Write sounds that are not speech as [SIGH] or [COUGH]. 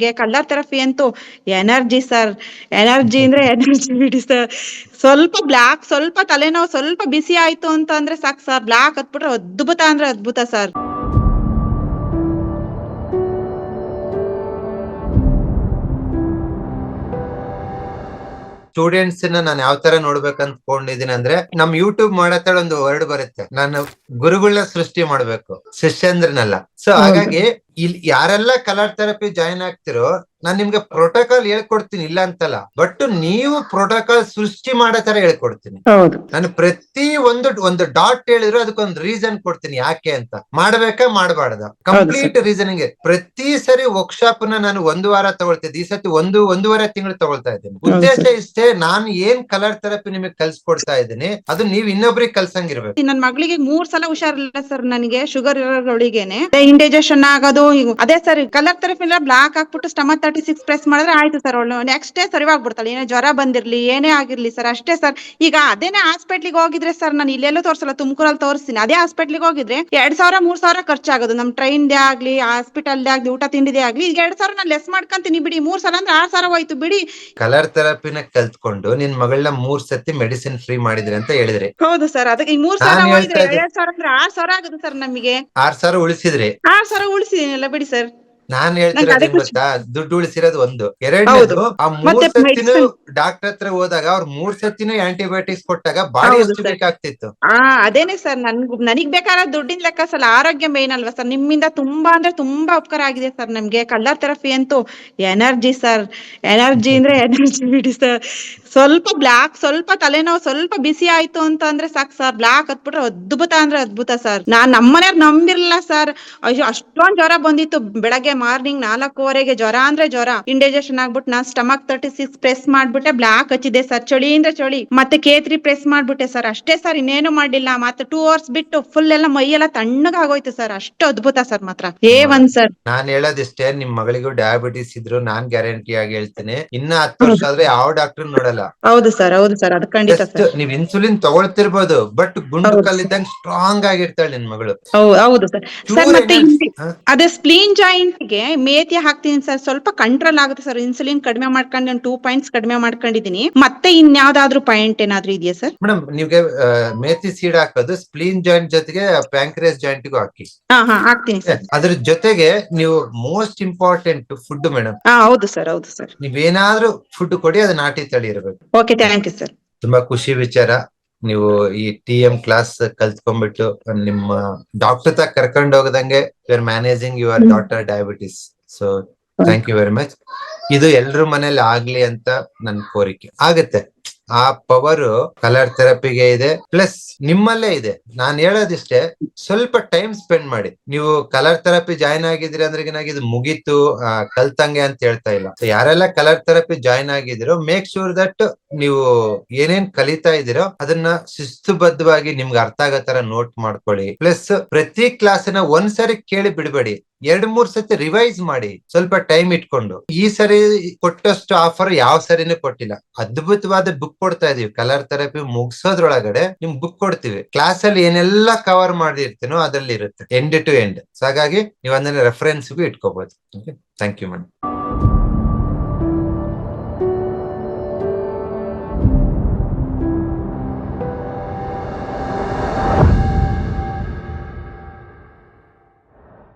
Colour therapy ಅಂತೂ energy sir. Energy ಅಂದ್ರೆ [LAUGHS] energy ಬಿಡಿ ಸರ್. ಸ್ವಲ್ಪ ಬ್ಲಾಕ್ ಸ್ವಲ್ಪ ತಲೆನೋವು ಸ್ವಲ್ಪ ಬಿಸಿ ಆಯ್ತು ಅಂತ ಅಂದ್ರೆ ಸಾಕು ಸರ್. ಬ್ಲಾಕ್ ಹತ್ಬಿಟ್ರೆ ಅದ್ಭುತ ಅಂದ್ರೆ ಅದ್ಭುತ ಸರ್. ಸ್ಟೂಡೆಂಟ್ಸ್ ನಾನು ಯಾವ ತರ ನೋಡ್ಬೇಕು ಅನ್ಕೊಂಡಿದೀನಿ ಅಂದ್ರೆ ನಮ್ ಯೂಟ್ಯೂಬ್ ಮಾಡತ್ತಾಳ ಒಂದು ವರ್ಡ್ ಬರುತ್ತೆ. ನಾನು ಗುರುಗಳನ್ನ ಸೃಷ್ಟಿ ಮಾಡ್ಬೇಕು. ಶಿಷ್ಯಂದ್ರನಲ್ಲ. ಸೊ ಹಾಗಾಗಿ ಇಲ್ಲಿ ಯಾರೆಲ್ಲ ಕಲರ್ ಥೆರಪಿ ಜಾಯಿನ್ ಆಗ್ತಿರೋ ನಾನ್ ನಿಮ್ಗೆ ಪ್ರೋಟೋಕಾಲ್ ಹೇಳ್ಕೊಡ್ತೀನಿ ಇಲ್ಲ ಅಂತಲ್ಲ. ಬಟ್ ನೀವು ಪ್ರೋಟೋಕಾಲ್ ಸೃಷ್ಟಿ ಮಾಡೋ ತರ ಹೇಳ್ಕೊಡ್ತೀನಿ. ಹೌದು. ನಾನು ಪ್ರತಿ ಒಂದು ಒಂದು ಡಾಟ್ ಹೇಳಿದ್ರು ಅದಕ್ಕೊಂದು ರೀಸನ್ ಕೊಡ್ತೀನಿ ಯಾಕೆ ಅಂತ. ಮಾಡ್ಬೇಕಾ ಮಾಡಬಾರ್ದ? ಕಂಪ್ಲೀಟ್ ರೀಸನಿಂಗ್ ಪ್ರತಿ ಸರಿ ವರ್ಕ್ಶಾಪ್ನ ನಾನು ಒಂದು ವಾರ ತಗೊಳ್ತಿದ್ದೆ ಈ ಸತಿ ಒಂದು ಒಂದೂವರೆ ತಿಂಗಳು ತಗೊಳ್ತಾ ಇದ್ದೀನಿ. ಉದ್ದೇಶ ಇಷ್ಟೇ ನಾನು ಏನ್ ಕಲರ್ ಥೆರಪಿ ನಿಮಗೆ ಕಲ್ಸ್ಕೊಡ್ತಾ ಇದ್ದೀನಿ ಅದು ನೀವ್ ಇನ್ನೊಬ್ರಿಗೆ ಕಲ್ಸಂಗಿರ್ಬೇಕು. ನನ್ ಮಗಳಿಗೆ ಮೂರ್ ಸಲ ಹುಷಾರಿಲ್ಲ ಸರ್ ನನಗೆ ಶುಗರ್ ಇರೋರ್ಗಳಿಗೆ ಇಂಡೈಜೆಷನ್ ಆಗೋದು ಅದೇ ಸರ್ ಕಲರ್ ತರಫಿಲ್ಲ ಬ್ಲಾಕ್ ಹಾಕ್ಬಿಟ್ಟು ಸ್ಟಮಕ್ ತರ್ಟಿ ಸಿಕ್ಸ್ ಪ್ರೆಸ್ ಮಾಡಿದ್ರೆ ಆಯ್ತು ಸರ್ ಅವಳು ನೆಕ್ಸ್ಟ್ ಡೇ ಸರಿವಾಗ್ಬಿಡ್ತಾಳೆ ಏನೇ ಜ್ವರ ಬಂದಿರ್ಲಿ ಏನೇ ಆಗಿರ್ಲಿ ಸರ್ ಅಷ್ಟೇ ಸರ್. ಈಗ ಅದೇನೇ ಹಾಸ್ಪಿಟ್ಲಿಗೆ ಹೋಗಿದ್ರೆ ಸರ್ ನಾನು ಇಲ್ಲೆಲ್ಲೂ ತೋರ್ಸಲ್ಲ ತುಮಕೂರಲ್ಲಿ ತೋರಿಸ್ತೀನಿ. ಅದೇ ಹಾಸ್ಪಿಟ್ಲಿಗೆ ಹೋಗಿದ್ರೆ ಎರಡ್ ಸಾವಿರ ಮೂರ್ ಸಾವಿರ ಖರ್ಚಾಗೋದು. ನಮ್ ಟ್ರೈನ್ದೇ ಆಗ್ಲಿ ಹಾಸ್ಪಿಟಲ್ದೇ ಆಗ್ಲಿ ಊಟ ತಿಂಡಿದೇ ಆಗ್ಲಿ ಈಗ ಎರಡ್ ಸಾವಿರ ನಾನು ಲೆಸ್ ಮಾಡ್ಕೊಂತೀನಿ ಬಿಡಿ. ಮೂರ್ ಸಲ ಅಂದ್ರೆ ಆರ್ ಸಾವಿರ ಹೋಯ್ತು ಬಿಡಿ. ಕಲರ್ ಥೆರಪಿನ ಕಲ್ತ್ಕೊಂಡು ನಿನ್ ಮಗಳನ್ನ ಮೂರ್ ಸತಿ ಮೆಡಿಸಿನ್ ಫ್ರೀ ಮಾಡಿದ್ರಿ ಅಂತ ಹೇಳಿದ್ರೆ. ಹೌದು ಸರ್ ಅದಕ್ಕೆ ಈಗ ಮೂರ್ ಸಾವಿರ ನಾನ್ ಹೋಯ್ತು ಇದ್ದೆ- ಎರಡ್ ಸಾವಿರ ಅಂದ್ರೆ ಆರ್ ಸಾವಿರ ಆಗುತ್ತೆ ಸರ್ ನಮಗೆ. ಆರ್ ಸಾವಿರ ಉಳಿಸಿದ್ರಿ. ಆರ್ ಸಾವಿರ ಉಳಿಸಿದೀನಲ್ಲ ಬಿಡಿ ಸರ್ ನಾನ್ ಹೇಳ್ತಿರೋದು ಗೊತ್ತಾ? ದುಡ್ಡು ಉಳಿಸಿರೋದು ಒಂದು. ಎರಡನೇದು ಆ ಮೂರ್ medicine- ಡಾಕ್ಟರ್ ಹತ್ರ ಹೋದಾಗ ಅವ್ರ ಮೂರ್ ಸತಿನೂ ಆಂಟಿಬಯೋಟಿಕ್ಸ್ ಕೊಟ್ಟಾಗ ಬಾಡಿ ಎಷ್ಟು ಬೇಕಾಗ್ತಿತ್ತು? ಅದೇನೆ ಸರ್ ನನ್ ನನಗ್ ಬೇಕಾದ ದುಡ್ಡಿನ ಲೆಕ್ಕ ಸಲ ಆರೋಗ್ಯ ಮೇನ್ ಅಲ್ವಾ ಸರ್? ನಿಮ್ಮಿಂದ ತುಂಬಾ ಅಂದ್ರೆ ತುಂಬಾ ಉಪಕಾರ ಆಗಿದೆ ಸರ್ ನಮ್ಗೆ. ಕಲರ್ ಥೆರಪಿ ಅಂತೂ ಎನರ್ಜಿ ಸರ್. ಎನರ್ಜಿ ಅಂದ್ರೆ [LAUGHS] ಎನರ್ಜಿ ಬಿಡಿ ಸರ್. ಸ್ವಲ್ಪ ಬ್ಲಾಕ್ ಸ್ವಲ್ಪ ತಲೆನೋವು ಸ್ವಲ್ಪ ಬಿಸಿ ಆಯ್ತು ಅಂತ ಅಂದ್ರೆ ಸಾಕು ಸರ್. ಬ್ಲಾಕ್ ಹತ್ಬಿಟ್ರೆ ಅದ್ಭುತ ಅಂದ್ರೆ ಅದ್ಭುತ ಸರ್. ನಾನ್ ನಮ್ಮನೆಯವ್ರು ನಂಬಿರ್ಲಿಲ್ಲ ಸರ್. ಅಯ್ಯೋ ಅಷ್ಟೊಂದ್ ಜ್ವರ ಬಂದಿತ್ತು. ಬೆಳಗ್ಗೆ ಮಾರ್ನಿಂಗ್ ನಾಲ್ಕೂವರೆಗೆ ಜ್ವರ ಅಂದ್ರೆ ಜ್ವರ. ಇಂಡೈಜೆಷನ್ ಆಗ್ಬಿಟ್ಟು ನಾನ್ ಸ್ಟಮಕ್ ತರ್ಟಿ ಸಿಕ್ಸ್ ಪ್ರೆಸ್ ಮಾಡ್ಬಿಟ್ಟೆ ಬ್ಲಾಕ್ ಹಚ್ಚಿದೆ ಸರ್ ಚಳಿ ಅಂದ್ರೆ ಚಳಿ. ಮತ್ತೆ ಕೇತ್ರಿ ಪ್ರೆಸ್ ಮಾಡ್ಬಿಟ್ಟೆ ಸರ್ ಅಷ್ಟೇ ಸರ್ ಇನ್ನೇನು ಮಾಡಿಲ್ಲ ಮತ್ತೆ ಟೂ ಅವರ್ಸ್ ಬಿಟ್ಟು ಫುಲ್ ಎಲ್ಲ ಮೈಯೆಲ್ಲ ತಣ್ಣಗಾಗೋಯ್ತು ಸರ್ ಅಷ್ಟು ಅದ್ಭುತ ಸರ್ ಮಾತ್ರ. ಏ ಒನ್ ಸರ್ ನಾನ್ ಹೇಳೋದಿಷ್ಟೇ ನಿಮ್ ಮಗಳಿಗೂ ಡಯಾಬಿಟಿಸ್ ಇದ್ರು ನಾನ್ ಗ್ಯಾರಂಟಿ ಆಗಿ ಹೇಳ್ತೀನಿ. ಇನ್ನ ಹತ್ತು ವರ್ಷ ಆದ್ರೆ ಯಾವ ಡಾಕ್ಟರ್ ನೋಡಲ್ಲ. ಹೌದು ಸರ್ ಹೌದು ಸರ್ ಅದು ಖಂಡಿತ Just ಸರ್ ನೀವ್ ಇನ್ಸುಲಿನ್ ತಗೊಳ್ತಿರ್ಬೋದು ಬಟ್ ಗುಂಡು ಹೌದು. ಕಲ್ಲಿದ್ದಂಗ್ ಸ್ಟ್ರಾಂಗ್ ಆಗಿರ್ತಾಳೆ ನಿನ್ ಮಗಳು. ಹೌದು ಸರ್ ಸರ್ ಮತ್ತೆ ಇಲ್ಲಿ-? ಅದೇ ಸ್ಪ್ಲೀನ್ ಜಾಯಿಂಟ್ ಗೆ ಮೇತಿ ಹಾಕ್ತೀನಿ ಸರ್. ಸ್ವಲ್ಪ ಕಂಟ್ರೋಲ್ ಆಗುತ್ತೆ ಸರ್. ಇನ್ಸುಲಿನ್ ಕಡಿಮೆ ಮಾಡ್ಕೊಂಡು ನಾನು ಟೂ ಪಾಯಿಂಟ್ಸ್ ಕಡಿಮೆ ಮಾಡ್ಕೊಂಡಿದ್ದೀನಿ. ಮತ್ತೆ ಇನ್ಯಾವ್ದಾದ್ರು ಪಾಯಿಂಟ್ ಏನಾದ್ರೂ ಇದೆಯಾ ಸರ್? ಮೇಡಮ್ ನೀವ್ಗೆ ಆ, ಮೇಥಿ ಸೀಡ್ ಹಾಕೋದು ಸ್ಪ್ಲೀನ್ ಜಾಯಿಂಟ್ ಜೊತೆಗೆ ಪ್ಯಾಂಕ್ರಿಯಸ್ ಜಾಯಿಂಟ್ಗೂ ಹಾಕಿ. ಹಾ ಹಾ ಹಾಕ್ತೀನಿ ಸರ್. ಅದ್ರ ಜೊತೆಗೆ ನೀವು ಮೋಸ್ಟ್ ಇಂಪಾರ್ಟೆಂಟ್ ಫುಡ್ ಮೇಡಮ್ ಹಾ ಹೌದು ಸರ್ ಹೌದು ಸರ್. ನೀವೇನಾದ್ರೂ ಫುಡ್ ಕೊಡಿ ಅದು ನಾಟಿ ತಳಿ ಇರಬೇಕು. ಓಕೆ ಥ್ಯಾಂಕ್ ಯು ಸರ್ ತುಂಬಾ ಖುಷಿ ವಿಚಾರ. ನೀವು ಈ ಟಿ ಎಂ ಕ್ಲಾಸ್ ಕಲ್ತ್ಕೊಂಡ್ಬಿಟ್ಟು ನಿಮ್ಮ ಡಾಕ್ಟರ್ ತಕ ಕರ್ಕೊಂಡು ಹೋಗದಂಗೆ you are managing your doctor daughter diabetes so thank you very much ಇದು ಎಲ್ರ ಮನೇಲಿ ಆಗ್ಲಿ ಅಂತ ನನ್ ಕೋರಿಕೆ. ಆಗತ್ತೆ. ಆ ಪವರ್ ಕಲರ್ ಥೆರಪಿಗೆ ಇದೆ ಪ್ಲಸ್ ನಿಮ್ಮಲ್ಲೇ ಇದೆ. ನಾನು ಹೇಳೋದಿಷ್ಟೇ, ಸ್ವಲ್ಪ ಟೈಮ್ ಸ್ಪೆಂಡ್ ಮಾಡಿ. ನೀವು ಕಲರ್ ಥೆರಪಿ ಜಾಯ್ನ್ ಆಗಿದ್ರಿ ಅಂದ್ರೆ ಇದು ಮುಗೀತು ಕಲ್ತಂಗೆ ಅಂತ ಹೇಳ್ತಾ ಇಲ್ಲ. ಯಾರೆಲ್ಲ ಕಲರ್ ಥೆರಪಿ ಜಾಯ್ನ್ ಆಗಿದಿರೋ ಮೇಕ್ ಶೂರ್ ದಟ್ ನೀವು ಏನೇನ್ ಕಲಿತಾ ಇದೀರೋ ಅದನ್ನ ಶಿಸ್ತುಬದ್ಧವಾಗಿ ನಿಮ್ಗೆ ಅರ್ಥ ಆಗೋ ತರ ನೋಟ್ ಮಾಡ್ಕೊಳ್ಳಿ. ಪ್ಲಸ್ ಪ್ರತಿ ಕ್ಲಾಸ್ನ ಒಂದ್ಸರಿ ಕೇಳಿ ಬಿಡಬೇಡಿ. ಎರಡ್ ಮೂರ್ ಸತಿ ರಿವೈಸ್ ಮಾಡಿ ಸ್ವಲ್ಪ ಟೈಮ್ ಇಟ್ಕೊಂಡು, ಈ ಸರಿ ಕೊಟ್ಟಷ್ಟು ಆಫರ್ ಯಾವ ಸರಿನೂ ಕೊಟ್ಟಿಲ್ಲ. ಅದ್ಭುತವಾದ ಬುಕ್ ಕೊಡ್ತಾ ಇದೀವಿ. ಕಲರ್ ಥೆರಪಿ ಮುಗಿಸೋದ್ರೊಳಗಡೆ ನಿಮ್ ಬುಕ್ ಕೊಡ್ತೀವಿ. ಕ್ಲಾಸ್ ಅಲ್ಲಿ ಏನೆಲ್ಲ ಕವರ್ ಮಾಡಿರ್ತೀನೋ ಅದ್ರಲ್ಲಿ ಇರುತ್ತೆ. ಎಂಡ್ ಟು ಎಂಡ್ ಹಾಗಾಗಿ ನೀವು ಅದನ್ನ ರೆಫರೆನ್ಸ್ಗೂ ಇಟ್ಕೋಬಹುದು thank you madam